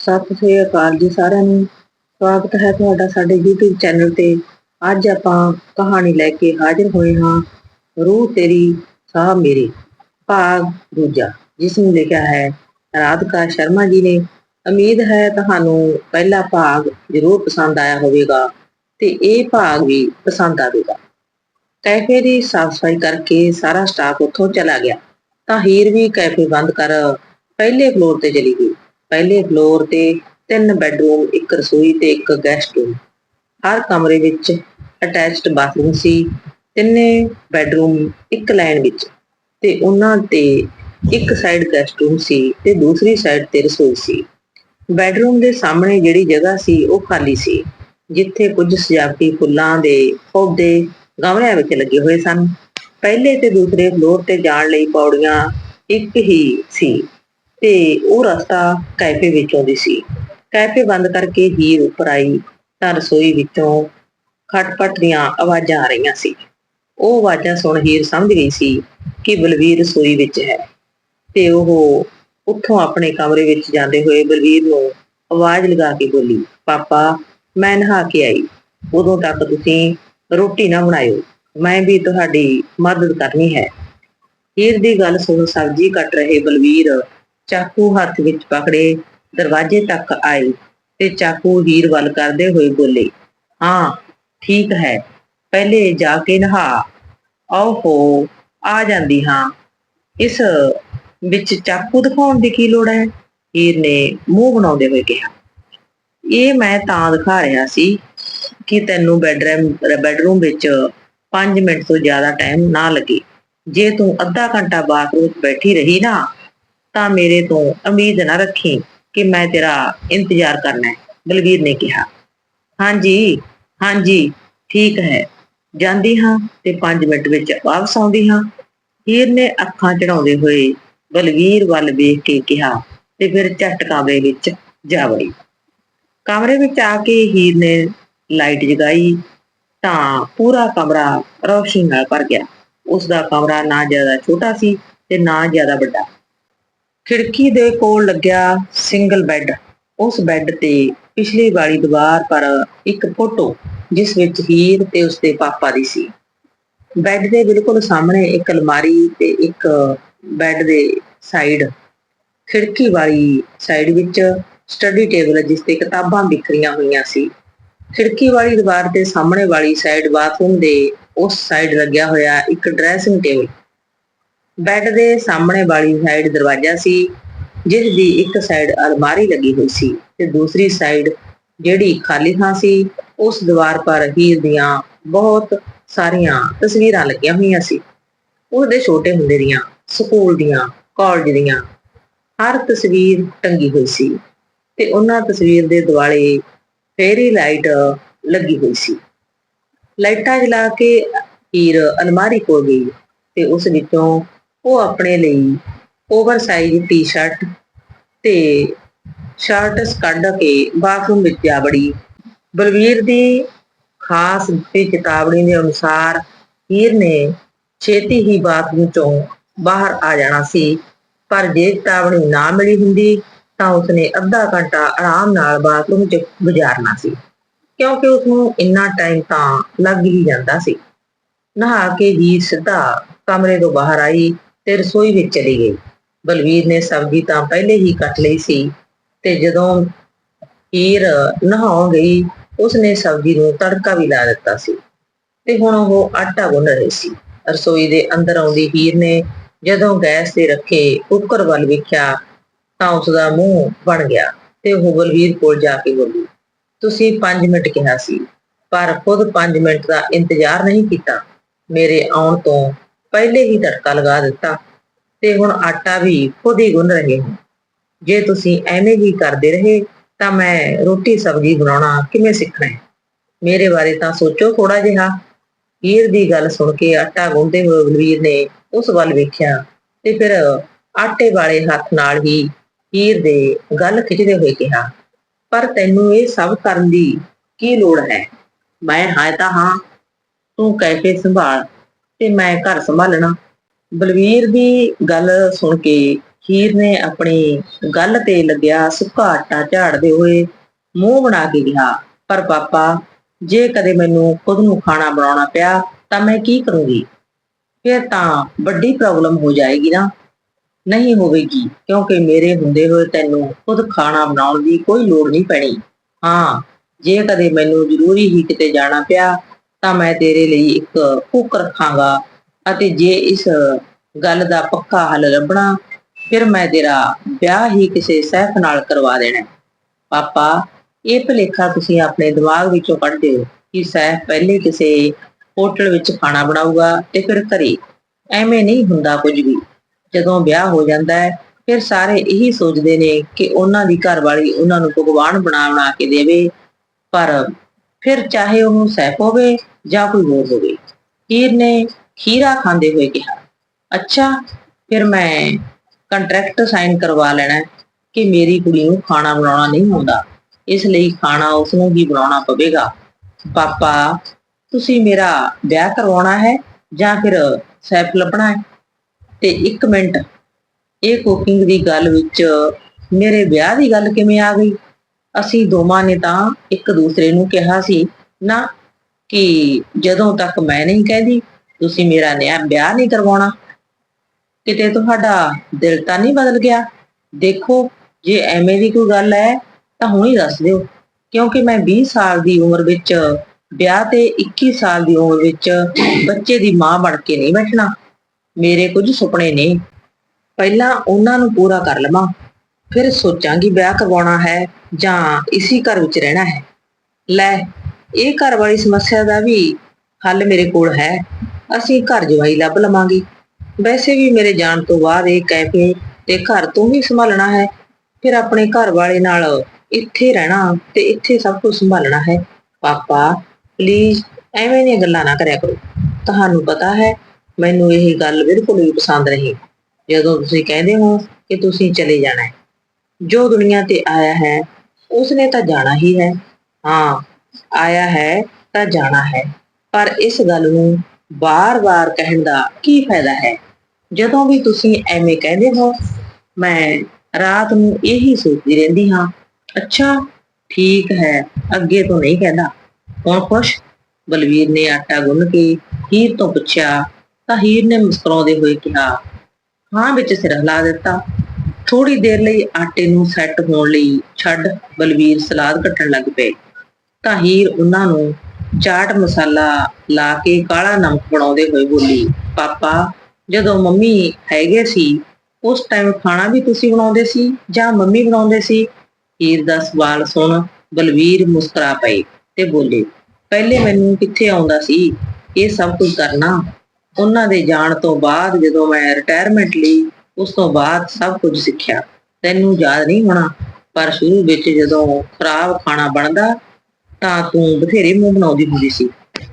ਸਤਿ ਸ੍ਰੀ ਅਕਾਲ ਜੀ ਸਾਰਿਆਂ ਨੂੰ। ਸਵਾਗਤ ਹੈ ਤੁਹਾਡਾ ਸਾਡੇ YouTube ਚੈਨਲ ਤੇ। ਅੱਜ ਆਪਾਂ ਕਹਾਣੀ ਲੈ ਕੇ ਹਾਜ਼ਰ ਹੋਏ ਹਾਂ, ਰੂਹ ਤੇਰੀ ਸਾਹ ਮੇਰੀ, ਭਾਗ ਦੂਜਾ ਜਿਸ ਨੂੰ ਲਿਖਿਆ ਹੈ ਰਾਧਿਕਾ ਸ਼ਰਮਾ ਜੀ ਨੇ। ਉਮੀਦ ਹੈ ਤੁਹਾਨੂੰ ਪਹਿਲਾ ਭਾਗ ਜ਼ਰੂਰ ਪਸੰਦ ਆਇਆ ਹੋਵੇਗਾ ਤੇ ਇਹ ਭਾਗ ਵੀ ਪਸੰਦ ਆਵੇਗਾ। ਕੈਫੇ ਦੀ ਸਾਫ਼ ਸਫ਼ਾਈ ਕਰਕੇ ਸਾਰਾ ਸਟਾਫ ਉੱਥੋਂ ਚਲਾ ਗਿਆ। ਤਾਂ ਹੀਰ ਵੀ ਕੈਫੇ ਬੰਦ ਕਰ ਪਹਿਲੇ ਫਲੋਰ ਤੇ ਚਲੀ ਗਈ। ਪਹਿਲੇ ਫਲੋਰ ਤੇ ਤਿੰਨ ਬੈੱਡਰੂਮ ਇੱਕ ਰਸੋਈ ਤੇ ਇੱਕ ਗੈਸਟ ਰੂਮ ਹਰ ਕਮਰੇ ਵਿੱਚ ਅਟੈਚਡ ਬਾਥਰੂਮ ਸੀ। ਤਿੰਨੇ ਬੈੱਡਰੂਮ ਇੱਕ ਲਾਈਨ ਵਿੱਚ। ਤੇ ਉਹਨਾਂ ਤੇ ਇੱਕ ਸਾਈਡ ਗੈਸਟ ਰੂਮ ਸੀ ਤੇ ਦੂਸਰੀ ਸਾਈਡ ਤੇ ਰਸੋਈ ਸੀ। ਬੈੱਡਰੂਮ ਦੇ ਸਾਹਮਣੇ ਜਿਹੜੀ ਜਗ੍ਹਾ ਸੀ ਉਹ ਖਾਲੀ ਸੀ, ਜਿੱਥੇ ਕੁਝ ਸਜਾਵਟੀ ਫੁੱਲਾਂ ਦੇ ਪੌਦੇ ਗਮਲਿਆਂ ਵਿੱਚ ਲੱਗੇ ਹੋਏ ਸਨ। ਪਹਿਲੇ ਤੇ ਦੂਸਰੇ ਫਲੋਰ ਤੇ ਜਾਣ ਲਈ ਪੌੜੀਆਂ ਇੱਕ ਹੀ ਸੀ। ਤੇ ਉਹ ਰਸਤਾ ਕੈਫੇ ਵਿੱਚੋਂ ਦੀ ਸੀ। ਕੈਫੇ ਬੰਦ ਕਰਕੇ ਹੀਰ ਉੱਪਰ ਆਈ ਤਾਂ ਰਸੋਈ ਵਿੱਚੋਂ ਖਟਪਟ ਦੀਆਂ ਆਵਾਜ਼ਾਂ ਆ ਰਹੀਆਂ ਸੀ। ਉਹ ਆਵਾਜ਼ਾਂ ਸੁਣ ਹੀਰ ਸਮਝ ਗਈ ਸੀ ਕਿ ਬਲਵੀਰ ਰਸੋਈ ਵਿੱਚ ਹੈ ਤੇ ਉਹ ਉੱਥੋਂ ਆਪਣੇ ਕਮਰੇ ਵਿੱਚ ਜਾਂਦੇ ਹੋਏ ਬਲਵੀਰ ਨੂੰ ਆਵਾਜ਼ ਲਗਾ ਕੇ ਬੋਲੀ, ਪਾਪਾ, ਮੈਂ ਨਹਾ ਕੇ ਆਈ। ਉਦੋਂ ਤੱਕ ਤੁਸੀਂ ਰੋਟੀ ਨਾ ਬਣਾਇਓ। ਮੈਂ ਵੀ ਤੁਹਾਡੀ ਮਦਦ ਕਰਨੀ ਹੈ। ਹੀਰ ਦੀ ਗੱਲ ਸੁਣ ਸਬਜ਼ੀ ਕੱਟ ਰਹੇ ਬਲਵੀਰ ਚਾਕੂ ਹੱਥ ਵਿੱਚ ਪਕੜੇ, ਦਰਵਾਜ਼ੇ ਤੱਕ ਆਏ ਤੇ ਚਾਕੂ ਹੀਰ ਵੱਲ ਕਰਦੇ ਹੋਏ ਬੋਲੇ, ਹਾਂ, ਠੀਕ ਹੈ, ਪਹਿਲੇ ਜਾ ਕੇ ਨਹਾ। ਆਹੋ ਆ ਜਾਂਦੀ ਹਾਂ। ਇਸ ਵਿੱਚ ਚਾਕੂ ਦਿਖਾਉਣ ਦੀ ਕੀ ਲੋੜ ਹੈ? ਹੀਰ ਨੇ ਮੂੰਹ ਬਣਾਉਂਦੇ ਹੋਏ ਕਿਹਾ। ਇਹ ਮੈਂ ਤਾਂ ਦਿਖਾ ਰਿਹਾ ਸੀ ਕਿ ਤੈਨੂੰ ਬੈਡਰੂਮ ਬੈਡਰੂਮ ਵਿੱਚ 5 ਮਿੰਟ ਤੋਂ ਜ਼ਿਆਦਾ ਟਾਈਮ ਨਾ ਲੱਗੇ। ਜੇ ਤੂੰ ਅੱਧਾ ਘੰਟਾ ਬਾਥਰੂਮ ਵਿੱਚ ਬੈਠੀ ਰਹੀ ਨਾ ਤਾਂ ਮੇਰੇ ਤੋਂ ਉਮੀਦ ਨਾ ਰੱਖੀ ਕਿ ਮੈਂ ਤੇਰਾ ਇੰਤਜ਼ਾਰ ਕਰਨਾ ਹੈ ਬਲਵੀਰ ਨੇ ਕਿਹਾ। ਹਾਂਜੀ ਹਾਂਜੀ, ਠੀਕ ਹੈ। ਜਾਂਦੀ ਹਾਂ ਤੇ 5 ਮਿੰਟ ਵਿੱਚ ਵਾਪਸ ਆਉਂਦੀ ਹਾਂ। ਹੀਰ ਨੇ ਅੱਖਾਂ ਚੜਾਉਂਦੇ ਹੋਏ ਬਲਵੀਰ ਵੱਲ ਵੇਖ ਕੇ ਕਿਹਾ ਤੇ ਫਿਰ ਝਟ ਕਮਰੇ ਵਿੱਚ ਜਾ ਵੜੀ। ਕਮਰੇ ਵਿੱਚ ਆ ਕੇ ਹੀਰ ਨੇ ਲਾਈਟ ਜਗਾਈ ਤਾਂ ਪੂਰਾ ਕਮਰਾ ਰੌਸ਼ਨੀ ਨਾਲ ਭਰ ਗਿਆ। ਉਸ ਦਾ ਕਮਰਾ ਨਾ ਜ਼ਿਆਦਾ ਛੋਟਾ ਸੀ ਤੇ ਨਾ ਜ਼ਿਆਦਾ ਵੱਡਾ। ਖਿੜਕੀ ਦੇ ਕੋਲ ਲੱਗਿਆ ਸਿੰਗਲ ਬੈੱਡ ਉਸ ਬੈੱਡ ਤੇ ਪਿਛਲੀ ਵਾਲੀ ਦੀਵਾਰ ਪਰ ਇੱਕ ਫੋਟੋ ਜਿਸ ਵਿੱਚ ਹੀਰ ਤੇ ਉਸਦੇ ਪਾਪਾ ਦੀ ਸੀ। ਬੈੱਡ ਦੇ ਬਿਲਕੁਲ ਸਾਹਮਣੇ ਇੱਕ ਅਲਮਾਰੀ ਤੇ ਇੱਕ ਬੈੱਡ ਦੇ ਸਾਈਡ ਖਿੜਕੀ ਵਾਲੀ ਸਾਈਡ ਵਿੱਚ ਸਟੱਡੀ ਟੇਬਲ ਜਿਸ ਤੇ ਕਿਤਾਬਾਂ ਵਿਖਰੀਆਂ ਹੋਈਆਂ ਸੀ। ਖਿੜਕੀ ਵਾਲੀ ਦੀਵਾਰ ਦੇ ਸਾਹਮਣੇ ਵਾਲੀ ਸਾਈਡ ਬਾਥਰੂਮ ਦੇ ਉਸ ਸਾਈਡ ਲੱਗਿਆ ਹੋਇਆ ਇੱਕ ਡਰੈਸਿੰਗ ਟੇਬਲ ਬੈੱਡ ਦੇ ਸਾਹਮਣੇ ਵਾਲੀ ਸਾਈਡ ਦਰਵਾਜ਼ਾ ਸੀ ਜਿਸ ਦੀ ਇੱਕ ਸਾਈਡ ਅਲਮਾਰੀ ਲੱਗੀ ਹੋਈ ਸੀ ਤੇ ਦੂਸਰੀ ਸਾਈਡ ਜਿਹੜੀ ਖਾਲੀ ਥਾਂ ਸੀ, ਉਸ ਦੀਵਾਰ ਪਰ ਹੀਰ ਦੀਆਂ ਬਹੁਤ ਸਾਰੀਆਂ ਤਸਵੀਰਾਂ ਲੱਗੀਆਂ ਹੋਈਆਂ ਸੀ। ਉਹਦੇ ਛੋਟੇ ਹੁੰਦੇ ਦੀਆਂ, ਸਕੂਲ ਦੀਆਂ ਕਾਲਜ ਦੀਆਂ ਹਰ ਤਸਵੀਰ ਟੰਗੀ ਹੋਈ ਸੀ ਤੇ ਉਹਨਾਂ ਤਸਵੀਰ ਦੇ ਦੁਆਲੇ ਫੇਰੀ ਲਾਈਟ ਲੱਗੀ ਹੋਈ ਸੀ। ਲਾਈਟਾਂ ਜਲਾ ਕੇ ਹੀਰ ਅਲਮਾਰੀ ਕੋਲ ਗਈ ਤੇ ਉਸ ਵਿੱਚੋਂ ਉਹ ਆਪਣੇ ਲਈ ਓਵਰਸਾਈਜ਼ ਟੀ-ਸ਼ਰਟ ਤੇ ਸ਼ਰਟਸ ਕੱਢ ਕੇ ਬਾਥਰੂਮ ਵਿੱਚ ਜਾ ਵੜੀ। ਬਲਵੀਰ ਦੀ ਖਾਸ ਦਿੱਤੀ ਚੇਤਾਵਨੀ ਦੇ ਅਨੁਸਾਰ ਹੀਰ ਨੇ ਛੇਤੀ ਹੀ ਬਾਥਰੂਮ ਚੋਂ ਬਾਹਰ ਆ ਜਾਣਾ ਸੀ, ਪਰ ਜੇ ਚੇਤਾਵਨੀ ਨਾ ਮਿਲੀ ਹੁੰਦੀ ਤਾਂ ਉਸਨੇ ਅੱਧਾ ਘੰਟਾ ਆਰਾਮ ਨਾਲ ਬਾਥਰੂਮ 'ਚ ਗੁਜ਼ਾਰਨਾ ਸੀ, ਕਿਉਂਕਿ ਉਸਨੂੰ ਇੰਨਾ ਟਾਈਮ ਤਾਂ ਲੱਗ ਹੀ ਜਾਂਦਾ ਸੀ। ਨਹਾ ਕੇ ਹੀ ਸਿੱਧਾ ਕਮਰੇ ਤੋਂ ਬਾਹਰ ਆਈ ਤੇ ਰਸੋਈ ਵਿੱਚ ਚਲੀ ਗਈ। ਬਲਵੀਰ ਨੇ ਸਬਜ਼ੀ ਤਾਂ ਪਹਿਲੇ ਹੀ ਕੱਟ ਲਈ ਸੀ ਤੇ ਜਦੋਂ ਹੀਰ ਨਹਾਉਣ ਗਈ, ਉਸਨੇ ਸਬਜ਼ੀ ਨੂੰ ਤੜਕਾ ਵੀ ਲਾ ਦਿੱਤਾ ਸੀ ਤੇ ਹੁਣ ਉਹ ਆਟਾ ਗੁੰਨ ਰਹੀ ਸੀ। ਰਸੋਈ ਦੇ ਅੰਦਰ ਆਉਂਦੀ ਹੀਰ ਨੇ ਜਦੋਂ ਗੈਸ ਤੇ ਰੱਖੇ ਕੁੱਕਰ ਵੱਲ ਵੇਖਿਆ ਤਾਂ ਉਸ ਦਾ ਮੂੰਹ ਬਣ ਗਿਆ ਤੇ ਉਹ ਬਲਵੀਰ ਕੋਲ ਜਾ ਕੇ ਬੋਲੀ, ਤੁਸੀਂ 5 ਮਿੰਟ ਕਿਹਾ ਸੀ, ਪਰ ਖੁਦ 5 ਮਿੰਟ ਦਾ ਇੰਤਜ਼ਾਰ ਨਹੀਂ ਕੀਤਾ। ਮੇਰੇ ਆਉਣ ਤੋਂ ਪਹਿਲੇ ਹੀ ਤੜਕਾ ਲਗਾ ਦਿੱਤਾ ਤੇ ਹੁਣ ਆਟਾ ਵੀ ਖੁਦ ਹੀ ਗੁੰਨ ਰਹੇ ਹਾਂ। ਜੇ ਤੁਸੀਂ ਐਵੇਂ ਹੀ ਕਰਦੇ ਰਹੇ, ਤਾਂ ਮੈਂ ਰੋਟੀ ਸਬਜ਼ੀ ਬਣਾਉਣਾ ਕਿਵੇਂ ਸਿੱਖਣਾ ਹੈ? ਮੇਰੇ ਬਾਰੇ ਤਾਂ ਸੋਚੋ ਥੋੜਾ ਜਿਹਾ। ਹੀਰ ਦੀ ਗੱਲ ਸੁਣ ਕੇ ਆਟਾ ਗੁੰਦੇ ਹੋਏ ਬਲਵੀਰ ਨੇ ਉਸ ਵੱਲ ਵੇਖਿਆ ਤੇ ਫਿਰ ਆਟੇ ਵਾਲੇ ਹੱਥ ਨਾਲ ਹੀ ਹੀਰ ਦੇ ਗੱਲ ਖਿੱਚਦੇ ਹੋਏ ਕਿਹਾ, ਪਰ ਤੈਨੂੰ ਇਹ ਸਭ ਕਰਨ ਦੀ ਕੀ ਲੋੜ ਹੈ? ਮੈਂ ਹਾਂ ਤਾਂ ਹਾਂ, ਤੂੰ ਕੈਫੇ ਸੰਭਾਲ ਤੇ ਮੈਂ ਘਰ ਸੰਭਾਲਣਾ। ਬਲਵੀਰ ਦੀ ਗੱਲ ਸੁਣ ਕੇ ਹੀਰ ਨੇ ਆਪਣੀ ਗੱਲ ਤੇ ਲੱਗਿਆ ਸੁੱਕਾ ਆਟਾ ਝਾੜਦੇ ਹੋਏ ਮੂੰਹ ਬਣਾ ਕੇ ਕਿਹਾ, ਪਰ ਪਾਪਾ, ਜੇ ਕਦੇ ਮੈਨੂੰ ਖੁਦ ਨੂੰ ਖਾਣਾ ਬਣਾਉਣਾ ਪਿਆ ਤਾਂ ਮੈਂ ਕੀ ਕਰੂੰਗੀ? ਫਿਰ ਤਾਂ ਵੱਡੀ ਪ੍ਰੋਬਲਮ ਹੋ ਜਾਏਗੀ ਨਾ। ਨਹੀਂ ਹੋਵੇਗੀ, ਕਿਉਂਕਿ ਮੇਰੇ ਹੁੰਦੇ ਹੋਏ ਤੈਨੂੰ ਖੁਦ ਖਾਣਾ ਬਣਾਉਣ ਦੀ ਕੋਈ ਲੋੜ ਨਹੀਂ ਪੈਣੀ। ਹਾਂ, ਜੇ ਕਦੇ ਮੈਨੂੰ ਜ਼ਰੂਰੀ ਹੀ ਕਿਤੇ ਜਾਣਾ ਪਿਆ ਤਾਂ ਮੈਂ ਤੇਰੇ ਲਈ ਇੱਕ ਕੁੱਕ ਰੱਖਾਂਗਾ ਅਤੇ ਜੇ ਇਸ ਗੱਲ ਦਾ ਪੱਕਾ ਹੱਲ ਲੱਭਣਾ, ਫਿਰ ਮੈਂ ਤੇਰਾ ਵਿਆਹ ਹੀ ਕਿਸੇ ਸੈਫ ਨਾਲ ਕਰਵਾ ਦੇਣਾ। ਪਾਪਾ, ਇਹ ਭੁਲੇਖਾ ਤੁਸੀਂ ਆਪਣੇ ਦਿਮਾਗ ਵਿੱਚੋਂ ਕੱਢ ਦਿਓ ਕਿ ਸੈਫ ਪਹਿਲੇ ਕਿਸੇ ਹੋਟਲ ਵਿੱਚ ਖਾਣਾ ਬਣਾਊਗਾ ਤੇ ਫਿਰ ਘਰੇ। ਐਵੇਂ ਨਹੀਂ ਹੁੰਦਾ ਕੁਝ ਵੀ। ਜਦੋਂ ਵਿਆਹ ਹੋ ਜਾਂਦਾ ਹੈ, ਫਿਰ ਸਾਰੇ ਇਹੀ ਸੋਚਦੇ ਨੇ ਕਿ ਉਹਨਾਂ ਦੀ ਘਰਵਾਲੀ ਉਹਨਾਂ ਨੂੰ ਭਗਵਾਨ ਬਣਾ ਬਣਾ ਕੇ ਦੇਵੇ। ਪਰ ਫਿਰ ਚਾਹੇ ਉਹ ਸੈਫ ਹੋਵੇ ਜਾਂ ਕੋਈ ਹੋਰ ਹੋਵੇ। ਹੀਰ ਨੇ ਖੀਰਾ ਖਾਂਦੇ ਹੋਏ ਕਿਹਾ, ਅੱਛਾ, ਫਿਰ ਮੈਂ ਕੰਟਰੈਕਟ ਸਾਈਨ ਕਰਵਾ ਲੈਣਾ ਕਿ ਮੇਰੀ ਕੁੜੀ ਨੂੰ ਖਾਣਾ ਬਣਾਉਣਾ ਨਹੀਂ ਆਉਂਦਾ। ਇਸ ਲਈ ਖਾਣਾ ਉਸ ਨੂੰ ਹੀ ਬਣਾਉਣਾ ਪਵੇਗਾ। ਪਾਪਾ, ਤੁਸੀਂ ਮੇਰਾ ਵਿਆਹ ਕਰਵਾਉਣਾ ਹੈ ਜਾਂ ਫਿਰ ਸੈਫ ਲੱਭਣਾ ਹੈ? ਤੇ ਇੱਕ ਮਿੰਟ, ਇਹ ਕੁਕਿੰਗ ਦੀ ਗੱਲ ਵਿੱਚ ਮੇਰੇ ਵਿਆਹ ਦੀ ਗੱਲ ਕਿਵੇਂ ਆ ਗਈ? ਅਸੀਂ ਦੋਵਾਂ ਨੇ ਤਾਂ ਇੱਕ ਦੂਸਰੇ ਨੂੰ ਕਿਹਾ ਸੀ ਨਾ ਕਿ ਜਦੋਂ ਤੱਕ ਮੈਂ ਨਹੀਂ ਕਹਿੰਦੀ ਤੁਸੀਂ ਮੇਰਾ ਨਿਆ ਵਿਆਹ ਨਹੀਂ ਕਰਵਾਉਣਾ। ਕਿਤੇ ਤੁਹਾਡਾ ਦਿਲ ਤਾਂ ਨਹੀਂ ਬਦਲ ਗਿਆ? ਦੇਖੋ, ਜੇ ਐਵੇਂ ਦੀ ਕੋਈ ਗੱਲ ਹੈ, ਤਾਂ ਹੁਣੇ ਦੱਸ ਦਿਓ। ਕਿਉਂਕਿ ਮੈਂ 20 ਸਾਲ ਦੀ ਉਮਰ ਵਿੱਚ, ਵਿਆਹ ਤੇ 21 ਸਾਲ ਦੀ ਉਮਰ ਵਿੱਚ ਬੱਚੇ ਦੀ ਮਾਂ ਬਣ ਕੇ ਨਹੀਂ ਬੈਠਣਾ। ਮੇਰੇ ਕੁਝ ਸੁਪਨੇ ਨੇ ਪਹਿਲਾਂ ਉਹਨਾਂ ਨੂੰ ਪੂਰਾ ਕਰ ਲਵਾਂ। ਫਿਰ ਸੋਚਾਂਗੀ ਵਿਆਹ ਕਰਵਾਉਣਾ ਹੈ ਜਾਂ ਇਸੇ ਘਰ ਵਿੱਚ ਰਹਿਣਾ ਹੈ। ਲੈ, ਇਹ ਘਰ ਵਾਲੀ ਸਮੱਸਿਆ ਦਾ ਵੀ ਹੱਲ ਮੇਰੇ ਕੋਲ ਹੈ। ਅਸੀਂ ਘਰ ਜਵਾਈ ਲੱਭ ਲਵਾਂਗੇ। ਵੈਸੇ ਵੀ ਮੇਰੇ ਜਾਣ ਤੋਂ ਬਾਅਦ ਇਹ ਕੈਫੇ ਤੇ ਘਰ ਤੋਂ ਵੀ ਸੰਭਾਲਣਾ ਹੈ। ਫਿਰ ਆਪਣੇ ਘਰ ਵਾਲੇ ਨਾਲ ਇੱਥੇ ਰਹਿਣਾ ਤੇ ਇੱਥੇ ਸਭ ਕੁਝ ਸੰਭਾਲਣਾ ਹੈ। ਪਾਪਾ ਪਲੀਜ਼ ਐਵੇਂ ਦੀਆਂ ਗੱਲਾਂ ਨਾ ਕਰਿਆ ਕਰੋ। ਤੁਹਾਨੂੰ ਪਤਾ ਹੈ, ਮੈਨੂੰ ਇਹ ਗੱਲ ਬਿਲਕੁਲ ਵੀ ਪਸੰਦ ਨਹੀਂ। ਜਦੋਂ ਤੁਸੀਂ ਕਹਿੰਦੇ ਹੋ ਕਿ ਤੁਸੀਂ ਚਲੇ ਜਾਣਾ ਹੈ। ਜੋ ਦੁਨੀਆ ਤੇ ਆਇਆ ਹੈ, ਉਸਨੇ ਤਾਂ ਜਾਣਾ ਹੀ ਹੈ। ਹਾਂ, ਆਇਆ ਹੈ ਤਾਂ ਜਾਣਾ ਹੈ। ਪਰ ਇਸ ਗੱਲ ਨੂੰ ਬਾਰ ਵਾਰ ਕਹਿਣ ਦਾ ਕੀ ਫਾਇਦਾ ਹੈ? ਜਦੋਂ ਵੀ ਤੁਸੀਂ ਐਵੇਂ ਕਹਿੰਦੇ ਹੋ, ਮੈਂ ਰਾਤ ਨੂੰ ਇਹੀ ਸੋਚਦੀ ਰਹਿੰਦੀ ਹਾਂ, ਅੱਛਾ, ਠੀਕ ਹੈ, ਅੱਗੇ ਤੋਂ ਨਹੀਂ ਕਹਿੰਦਾ। ਹੁਣ ਖੁਸ਼, ਬਲਵੀਰ ਨੇ ਆਟਾ ਗੁੰਨ ਕੇ ਹੀਰ ਤੋਂ ਪੁੱਛਿਆ, ਤਾਂ ਹੀਰ ਨੇ ਮੁਸਕਰਾਉਂਦੇ ਹੋਏ ਕਿਹਾ, ਹਾਂ, ਵਿੱਚ ਸਿਰ ਹਿਲਾ ਦਿੱਤਾ। ਥੋੜੀ ਦੇਰ ਲਈ ਆਟੇ ਨੂੰ ਸੈੱਟ ਹੋਣ ਲਈ ਛੱਡ, ਬਲਵੀਰ ਸਲਾਦ ਕੱਟਣ ਲੱਗ ਪਏ। ਤਾਂ ਹੀਰ ਉਹਨਾਂ ਨੂੰ ਚਾਟ ਮਸਾਲਾ ਲਾ ਕੇ ਕਾਲਾ ਨਮਕ ਬਣਾਉਂਦੇ ਹੋਏ ਬੋਲੀ, ਪਾਪਾ, ਜਦੋਂ ਮੰਮੀ ਹੈਗੇ ਸੀ, ਉਸ ਟਾਈਮ ਖਾਣਾ ਵੀ ਤੁਸੀਂ ਬਣਾਉਂਦੇ ਸੀ ਜਾਂ ਮੰਮੀ ਬਣਾਉਂਦੇ ਸੀ? ਹੀਰ ਦਾ ਸਵਾਲ ਸੁਣ, ਬਲਵੀਰ ਮੁਸਕਰਾ ਪਏ ਤੇ ਬੋਲੇ, ਪਹਿਲੇ ਮੈਨੂੰ ਕਿੱਥੇ ਆਉਂਦਾ ਸੀ? ਇਹ ਸਭ ਕੁਝ ਕਰਨਾ। ਉਹਨਾਂ ਦੇ ਜਾਣ ਤੋਂ ਬਾਅਦ ਜਦੋਂ ਮੈਂ ਰਿਟਾਇਰਮੈਂਟ ਲਈ, ਉਸ ਤੋਂ ਬਾਅਦ ਸਭ ਕੁਝ ਸਿੱਖਿਆ। ਤੈਨੂੰ ਯਾਦ ਨਹੀਂ ਹੋਣਾ, ਪਰ ਸ਼ੁਰੂ ਵਿੱਚ ਜਦੋਂ ਖਰਾਬ ਖਾਣਾ ਬਣਦਾ ਤਾਂ ਤੂੰ ਬਥੇਰੇ ਮੂੰਹ ਬਣਾਉਂਦੀ ਹੁੰਦੀ ਸੀ।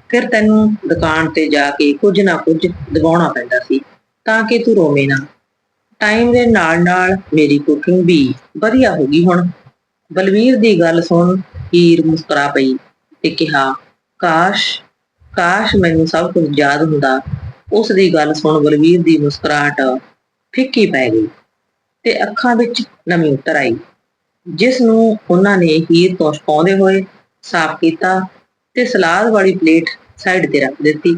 ਫਿਰ ਤੈਨੂੰ ਦੁਕਾਨ ਤੇ ਜਾ ਕੇ ਕੁਝ ਨਾ ਕੁਝ ਦਵਾਉਣਾ ਪੈਂਦਾ ਸੀ, ਤਾਂ ਕਿ ਤੂੰ ਰੋਵੇਂ ਨਾ। ਟਾਈਮ ਦੇ ਨਾਲ ਨਾਲ ਮੇਰੀ ਕੁਕਿੰਗ ਵੀ ਵਧੀਆ ਹੋ ਗਈ ਹੁਣ। ਬਲਵੀਰ ਦੀ ਗੱਲ ਸੁਣ ਹੀਰ ਮੁਸਕਰਾ ਪਈ ਤੇ ਕਿਹਾ, ਕਾਸ਼ ਕਾਸ਼ ਮੈਨੂੰ ਸਭ ਕੁਝ ਯਾਦ ਹੁੰਦਾ। ਉਸ ਦੀ ਗੱਲ ਸੁਣ ਬਲਵੀਰ ਦੀ ਮੁਸਕਰਾਹਟ ਫਿੱਕੀ ਪੈ ਗਈ ਤੇ ਅੱਖਾਂ ਵਿੱਚ ਨਮੀ ਉਤਰ ਆਈ, ਜਿਸ ਨੂੰ ਉਹਨਾਂ ਨੇ ਹੀਰ ਤੋਂ ਛਪਾਉਂਦੇ ਹੋਏ ਸਾਫ਼ ਕੀਤਾ ਤੇ ਸਲਾਦ ਵਾਲੀ ਪਲੇਟ ਸਾਈਡ ਤੇ ਰੱਖ ਦਿੱਤੀ।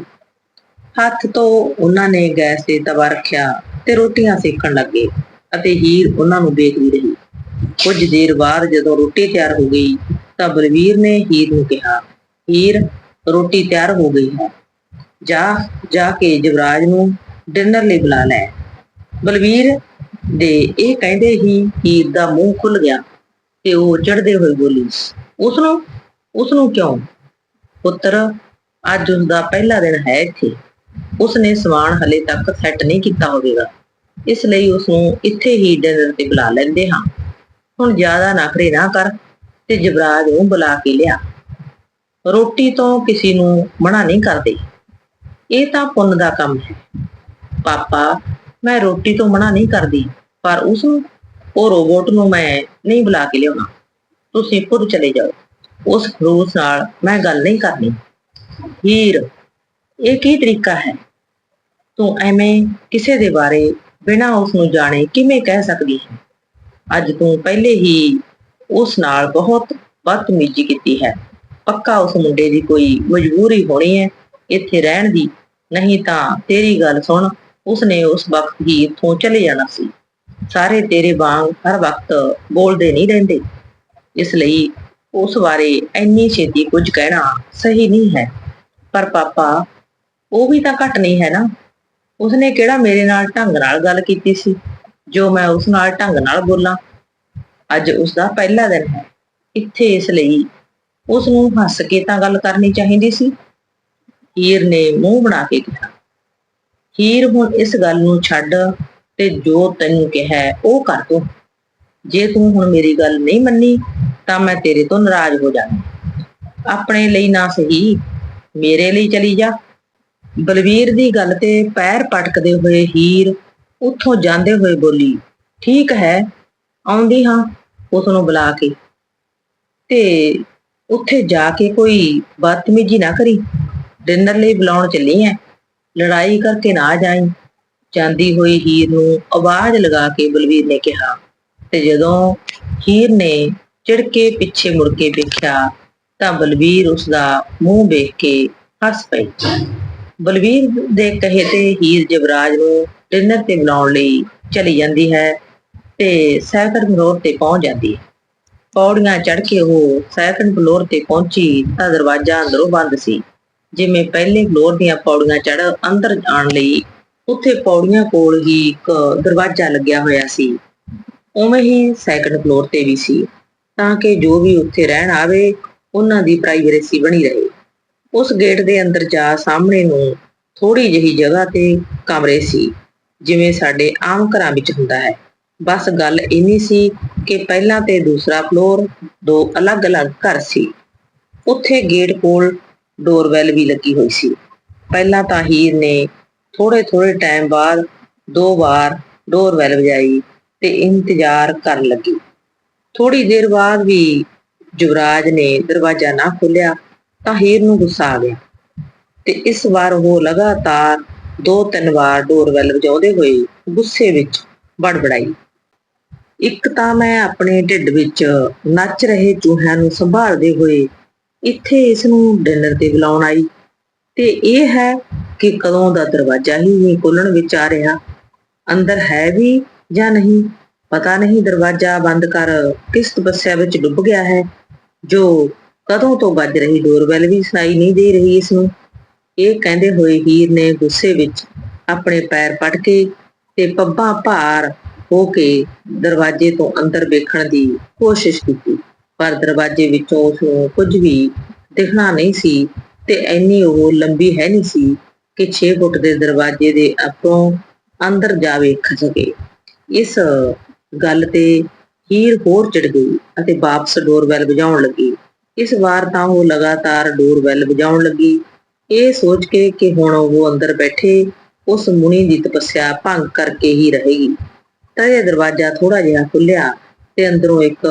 ਹੱਥ ਤੋਂ ਉਹਨਾਂ ਨੇ ਗੈਸ ਤੇ ਤਵਾ ਰੱਖਿਆ ਤੇ ਰੋਟੀਆਂ ਸੇਕਣ ਲੱਗੇ ਅਤੇ ਹੀਰ ਉਹਨਾਂ ਨੂੰ ਦੇਖਦੀ ਰਹੀ। ਕੁਝ ਦੇਰ ਬਾਅਦ ਜਦੋਂ ਰੋਟੀ ਤਿਆਰ ਹੋ ਗਈ ਤਾਂ ਬਲਵੀਰ ਨੇ ਹੀਰ ਨੂੰ ਕਿਹਾ, ਹੀਰ, ਰੋਟੀ ਤਿਆਰ ਹੋ ਗਈ ਹੈ। ਜਾ ਜਾ ਕੇ ਜਵਰਾਜ ਨੂੰ ਡਿਨਰ ਲਈ ਬੁਲਾ ਲੈ। ਬਲਵੀਰ ਦੇ ਇਹ ਕਹਿੰਦੇ ਹੀ ਹੀਰ ਦਾ ਮੂੰਹ ਖੁੱਲ ਗਿਆ ਤੇ ਉਹ ਚੜਦੇ ਹੋਏ ਬੋਲੀ ਉਸ ਨੂੰ ਉਸ ਨੂੰ ਕਿਉਂ? ਪੁੱਤਰ, ਅੱਜ ਉਸ ਦਾ ਪਹਿਲਾ ਦਿਨ ਹੈ ਇੱਥੇ। ਉਸ ਨੇ ਸਵਾਨ ਹਲੇ ਤੱਕ ਸੈੱਟ ਨਹੀਂ ਕੀਤਾ ਹੋਵੇਗਾ। ਇਸ ਲਈ ਉਸ ਨੂੰ ਇੱਥੇ ਹੀ ਡਿਨਰ ਤੇ ਬੁਲਾ ਲੈਂਦੇ ਹਾਂ। ਹੁਣ ਜ਼ਿਆਦਾ ਨਖਰੇ ਨਾ ਕਰ ਤੇ ਜਵਰਾਜ ਨੂੰ ਬੁਲਾ ਕੇ ਲਿਆ। ਰੋਟੀ ਤੋਂ ਕਿਸੇ ਨੂੰ ਮਨਾ ਨਹੀਂ ਕਰਦੇ। ਇਹ ਤਾਂ ਪੁੰਨ ਦਾ ਕੰਮ ਹੈ। ਪਾਪਾ, ਮੈਂ ਰੋਟੀ ਤੋਂ ਮਨਾ ਨਹੀਂ ਕਰਦੀ, ਪਰ ਉਸ ਨੂੰ ਉਹ ਰੋਬੋਟ ਨੂੰ ਮੈਂ ਨਹੀਂ ਬੁਲਾ ਕੇ ਲਿਆਉਣਾ। ਤੁਸੀਂ ਖੁਦ ਚਲੇ ਜਾਓ। ਉਸ ਖਰੂਸ ਨਾਲ ਮੈਂ ਗੱਲ ਨਹੀਂ ਕਰਨੀ। ਹੀਰ, ਇਹ ਕੀ ਤਰੀਕਾ ਹੈ? ਤੂੰ ਐਵੇਂ ਕਿਸੇ ਦੇ ਬਾਰੇ ਬਿਨਾਂ ਉਸ ਨੂੰ ਜਾਣੇ ਕਿਵੇਂ ਕਹਿ ਸਕਦੀ ਹੈ? ਅੱਜ ਤੂੰ ਪਹਿਲੇ ਹੀ ਉਸ ਨਾਲ ਬਹੁਤ ਬਦਤਮੀਜ਼ੀ ਕੀਤੀ ਹੈ। ਪੱਕਾ ਉਸ ਮੁੰਡੇ ਦੀ ਕੋਈ ਮਜਬੂਰੀ ਹੋਣੀ ਹੈ। ਇੱਥੇ ਰਹਿਣ ਦੀ। ਨਹੀਂ ਤਾਂ ਤੇਰੀ ਗੱਲ ਸੁਣ, ਉਸਨੇ ਉਸ ਵਕਤ ਹੀ ਇੱਥੋਂ ਚਲੇ ਜਾਣਾ ਸੀ। ਸਾਰੇ ਤੇਰੇ ਵਾਂਗ ਹਰ ਵਕਤ ਬੋਲਦੇ ਨਹੀਂ ਰਹਿੰਦੇ। ਇਸ ਲਈ ਉਸ ਬਾਰੇ ਇੰਨੀ ਛੇਤੀ ਕੁਝ ਕਹਿਣਾ ਸਹੀ ਨਹੀਂ ਹੈ। ਪਰ ਪਾਪਾ, ਉਹ ਵੀ ਤਾਂ ਘੱਟ ਨਹੀਂ ਹੈ ਨਾ। ਉਸਨੇ ਕਿਹੜਾ ਮੇਰੇ ਨਾਲ ਢੰਗ ਨਾਲ ਗੱਲ ਕੀਤੀ ਸੀ, ਜੋ ਮੈਂ ਉਸ ਨਾਲ ਢੰਗ ਨਾਲ ਬੋਲਾਂ। ਅੱਜ ਉਸ ਦਾ ਪਹਿਲਾ ਦਿਨ ਹੈ। ਇੱਥੇ ਇਸ ਲਈ ਉਸ ਨੂੰ ਹੱਸ ਕੇ ਤਾਂ ਗੱਲ ਕਰਨੀ ਚਾਹੀਦੀ ਸੀ। ਹੀਰ ਨੇ ਮੂੰਹ ਬਣਾ ਕੇ ਕਿਹਾ, ਹੀਰ, ਹੁਣ ਇਸ ਗੱਲ ਨੂੰ ਛੱਡ ਤੇ ਜੋ ਤੈਨੂੰ ਕਿਹਾ ਉਹ ਕਰ ਤੂੰ। ਜੇ ਤੂੰ ਹੁਣ ਮੇਰੀ ਗੱਲ ਨਹੀਂ ਮੰਨੀ ਤਾਂ ਮੈਂ ਤੇਰੇ ਤੋਂ ਨਾਰਾਜ਼ ਹੋ ਜਾਵਾਂ। ਆਪਣੇ ਲਈ ਨਾ ਸਹੀ, ਮੇਰੇ ਲਈ ਚਲੀ ਜਾ। ਬਲਵੀਰ ਦੀ ਗੱਲ ਤੇ ਪੈਰ ਪਟਕਦੇ ਹੋਏ ਹੀਰ ਉੱਥੋਂ ਜਾਂਦੇ ਹੋਏ ਬੋਲੀ, ਠੀਕ ਹੈ, ਆਉਂਦੀ ਹਾਂ। ਉਸ ਨੂੰ ਬੁਲਾ ਕੇ। ਤੇ ਉੱਥੇ ਜਾ ਕੇ ਕੋਈ ਬਦਤਮੀਜ਼ੀ ਨਾ ਕਰੀ? ਡਿਨਰ ਲਈ ਬੁਲਾਉਣ ਚੱਲੀ ਐ। ਲੜਾਈ ਕਰਕੇ ਨਾ ਜਾਈ। ਜਾਂਦੀ ਹੋਈ ਹੀਰ ਨੂੰ ਆਵਾਜ਼ ਲਗਾ ਕੇ ਬਲਵੀਰ ਨੇ ਕਿਹਾ। ਤੇ ਜਦੋਂ ਹੀਰ ਨੇ ਚਿੜ ਕੇ ਪਿੱਛੇ ਮੁੜ ਕੇ ਵੇਖਿਆ ਤਾਂ ਬਲਵੀਰ ਉਸ ਦਾ ਮੂੰਹ ਵੇਖ ਕੇ ਹੱਸ ਪਈ। ਬਲਵੀਰ ਦੇ ਕਹੇ ਤੇ ਹੀਰ ਜਵਰਾਜ ਨੂੰ ਡਿਨਰ ਤੇ ਬੁਲਾਉਣ ਲਈ ਚਲੀ ਜਾਂਦੀ ਹੈ ਤੇ ਸੈਕੰਡ ਫਲੋਰ ਤੇ ਪਹੁੰਚ ਜਾਂਦੀ ਹੈ। ਪੌੜੀਆਂ ਚੜ੍ਹ ਕੇ ਉਹ ਸੈਕੰਡ ਫਲੋਰ ਤੇ ਪਹੁੰਚੀ ਤਾਂ ਦਰਵਾਜ਼ਾ ਅੰਦਰੋਂ ਬੰਦ ਸੀ। ਜਿਵੇਂ ਪਹਿਲੇ ਫਲੋਰ ਦੀਆਂ ਪੌੜੀਆਂ ਚੜ੍ਹ ਅੰਦਰ ਜਾਣ ਲਈ ਉੱਥੇ ਪੌੜੀਆਂ ਕੋਲ ਹੀ ਇੱਕ ਦਰਵਾਜ਼ਾ ਲੱਗਿਆ ਹੋਇਆ ਸੀ। ਉਵੇਂ ਹੀ ਸੈਕੰਡ ਫਲੋਰ ਤੇ ਵੀ ਸੀ। ਤਾਂ ਕਿ ਜੋ ਵੀ ਉੱਥੇ ਰਹਿਣ ਆਵੇ, ਉਹਨਾਂ ਦੀ ਪ੍ਰਾਈਵੇਸੀ ਬਣੀ ਰਹੇ। ਉਸ ਗੇਟ ਦੇ ਅੰਦਰ ਜਾ ਸਾਹਮਣੇ ਨੂੰ ਥੋੜੀ ਜਿਹੀ ਜਗ੍ਹਾ ਤੇ ਕਮਰੇ ਸੀ, ਜਿਵੇਂ ਸਾਡੇ ਆਮ ਘਰਾਂ ਵਿੱਚ ਹੁੰਦਾ ਹੈ। ਬਸ ਗੱਲ ਇੰਨੀ ਸੀ ਕਿ ਪਹਿਲਾ ਤੇ ਦੂਸਰਾ ਫਲੋਰ ਦੋ ਅਲੱਗ-ਅਲੱਗ ਘਰ ਸੀ। ਉੱਥੇ ਗੇਟ ਕੋਲ ਡੋਰਬੈਲ ਵੀ ਲੱਗੀ ਹੋਈ ਸੀ। ਪਹਿਲਾਂ ਤਾਂ ਹੀਰ ਨੇ ਥੋੜੇ ਥੋੜੇ ਟਾਈਮ ਬਾਅਦ ਦੋ ਵਾਰ ਡੋਰਬੈਲ ਵਜਾਈ ਤੇ ਇੰਤਜ਼ਾਰ ਕਰਨ ਲੱਗੀ। ਥੋੜੀ ਦੇਰ ਬਾਅਦ ਵੀ ਯੁਵਰਾਜ ਨੇ ਦਰਵਾਜ਼ਾ ਨਾ ਖੋਲ੍ਹਿਆ ਤਾਂ ਹੀਰ ਨੂੰ ਗੁੱਸਾ ਆ ਗਿਆ। ਤੇ ਇਸ ਵਾਰ ਉਹ ਲਗਾਤਾਰ ਦੋ ਤਿੰਨ ਵਾਰ ਡੋਰਵੈਲ ਵਜਾਉਂਦੇ ਹੋਏ ਗੁੱਸੇ ਵਿੱਚ ਬੜਬੜਾਈ। ਇੱਕ ਤਾਂ ਮੈਂ ਆਪਣੇ ਢਿੱਡ ਵਿੱਚ ਨੱਚ ਰਹੇ ਚੂਹਿਆਂ ਨੂੰ ਸੰਭਾਲਦੇ ਹੋਏ ਇੱਥੇ ਇਸ ਨੂੰ ਡਿਨਰ ਤੇ ਬੁਲਾਉਣ ਆਈ ਤੇ ਇਹ ਹੈ ਕਿ ਕਦੋਂ ਦਾ ਦਰਵਾਜ਼ਾ ਹੀ ਨਹੀਂ ਖੋਲਣ ਵਿੱਚ ਆ ਰਿਹਾ। ਅੰਦਰ ਹੈ ਵੀ ਜਾਂ ਨਹੀਂ ਪਤਾ ਨਹੀਂ ਦਰਵਾਜ਼ਾ ਬੰਦ ਕਰ ਕਿਸ ਤਪੱਸਿਆ ਵਿੱਚ ਡੁੱਬ ਗਿਆ ਹੈ, ਜੋ ਕਦੋਂ ਤੋਂ ਵੱਜ ਰਹੀ ਡੋਰਬੈਲ ਵੀ ਸੁਣਾਈ ਨਹੀਂ ਦੇ ਰਹੀ ਇਸ ਨੂੰ। ਇਹ ਕਹਿੰਦੇ ਹੋਏ ਹੀਰ ਨੇ ਗੁੱਸੇ ਵਿੱਚ ਆਪਣੇ ਪੈਰ ਪੜ ਕੇ ਤੇ ਪੱਬਾਂ ਭਾਰ ਹੋ ਕੇ ਦਰਵਾਜ਼ੇ ਤੋਂ ਅੰਦਰ ਵੇਖਣ ਦੀ ਕੋਸ਼ਿਸ਼ ਕੀਤੀ, ਪਰ ਦਰਵਾਜ਼ੇ ਵਿੱਚੋਂ ਉਸ ਨੂੰ ਕੁਝ ਵੀ ਦਿਖਣਾ ਨਹੀਂ ਸੀ ਤੇ ਐਨੀ ਉਹ ਲੰਬੀ ਹੈ ਨਹੀਂ ਸੀ ਕਿ 6 ਫੁੱਟ ਦੇ ਦਰਵਾਜ਼ੇ ਦੇ ਅੱਗੋਂ ਅੰਦਰ ਜਾ ਵੇਖ ਸਕੇ ਇਸ ਗੱਲ ਤੇ ਹੀਰ ਹੋਰ ਚੜ ਗਈ ਅਤੇ ਵਾਪਸ ਡੋਰਬੈਲ ਵਜਾਉਣ ਲੱਗੀ। ਇਸ ਵਾਰ ਤਾਂ ਉਹ ਲਗਾਤਾਰ ਡੋਰਬੈਲ ਵਜਾਉਣ ਲੱਗੀ। ਇਹ ਸੋਚ ਕੇ ਕਿ ਹੁਣ ਉਹ ਅੰਦਰ ਬੈਠੇ, ਉਸ ਮੁਨੀ ਦੀ ਤਪੱਸਿਆ ਭੰਗ ਕਰਕੇ ਹੀ ਰਹੇਗੀ ਤਾਂ ਦਰਵਾਜ਼ਾ ਥੋੜਾ ਜਿਹਾ ਖੁੱਲਿਆ ਤੇ ਅੰਦਰੋਂ ਇੱਕ